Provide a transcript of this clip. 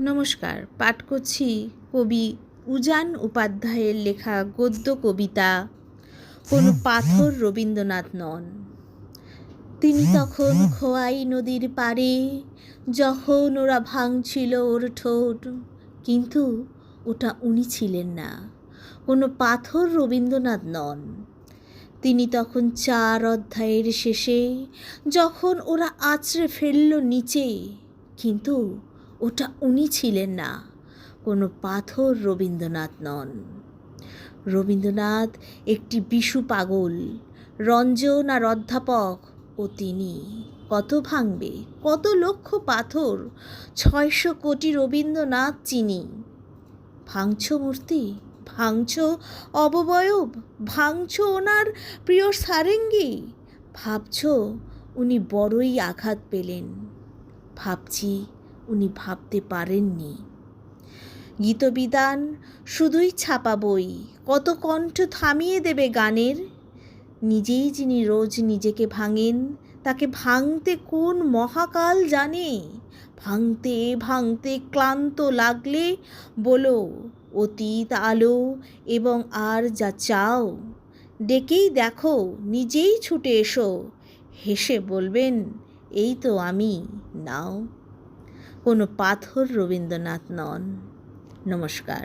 নমস্কার পাঠ করছি কবি উজান উপাধ্যায়ের লেখা গদ্য কবিতা কোনো পাথর রবীন্দ্রনাথ নন। তিনি তখন খোয়াই নদীর পাড়ে যখন ওরা ভাঙছিল ওর ঠোঁট কিন্তু ওটা উনি ছিলেন না কোনো পাথর রবীন্দ্রনাথ নন। তিনি তখন চার অধ্যায়ের শেষে যখন ওরা আছড়ে ফেলল নিচে কিন্তু ওটা উনি ছিলেন না। কোনো পাথর রবীন্দ্রনাথ নন। রবীন্দ্রনাথ একটি বিশু পাগল, রঞ্জন আর অধ্যাপক, ও তিনি। কত ভাঙবে, কত লক্ষ পাথর, ছয়শো কোটি রবীন্দ্রনাথ চিনি। ভাঙছ মূর্তি, ভাঙছ অববয়ব ভাঙছ ওনার প্রিয় সারেঙ্গি। ভাবছ উনি বড়ই আঘাত পেলেন। ভাবছি উনি ভাবতে পারেননি। গীতবিদান শুধুই ছাপা বই, কত কণ্ঠ থামিয়ে দেবে গানের? নিজেই যিনি রোজ নিজেকে ভাঙেন, তাকে ভাঙতে কোন মহাকাল জানে? ভাঙতে ভাঙতে ক্লান্ত লাগলে বলো, অতীত আলো এবং আর যা চাও, ডেকেই দেখো, নিজেই ছুটে এসো। হেসে বলবেন, এই তো আমি, নাও। কোনো পাথর রবীন্দ্রনাথ নন। নমস্কার।